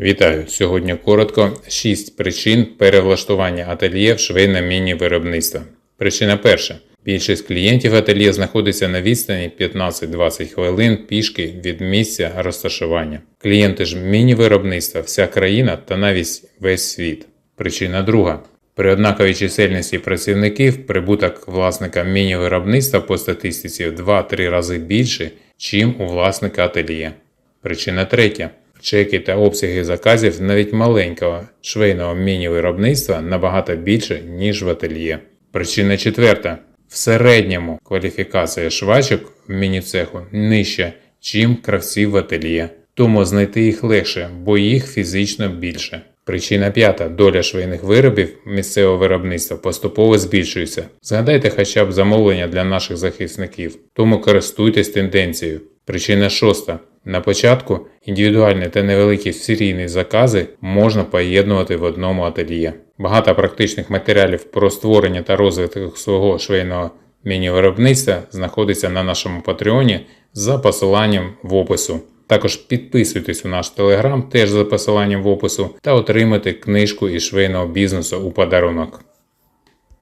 Вітаю! Сьогодні коротко 6 причин перевлаштування ательє в швейне міні-виробництво. Причина перша. Більшість клієнтів ательє знаходиться на відстані 15-20 хвилин пішки від місця розташування. Клієнти ж міні-виробництва вся країна та навіть весь світ. Причина друга. При однаковій чисельності працівників прибуток власника міні-виробництва по статистиці в 2-3 рази більше, чим у власника ательє. Причина третя. Чеки та обсяги заказів навіть маленького швейного міні-виробництва набагато більше, ніж в ательє. Причина четверта. В середньому кваліфікація швачок в міні-цеху нижча, чим кравців в ательє. Тому знайти їх легше, бо їх фізично більше. Причина п'ята. Доля швейних виробів місцевого виробництва поступово збільшується. Згадайте хоча б замовлення для наших захисників, тому користуйтесь тенденцією. Причина шоста. На початку індивідуальні та невеликі серійні закази можна поєднувати в одному ательє. Багато практичних матеріалів про створення та розвиток свого швейного міні-виробництва знаходиться на нашому патреоні за посиланням в опису. Також підписуйтесь у наш телеграм теж за посиланням в опису та отримайте книжку із швейного бізнесу у подарунок.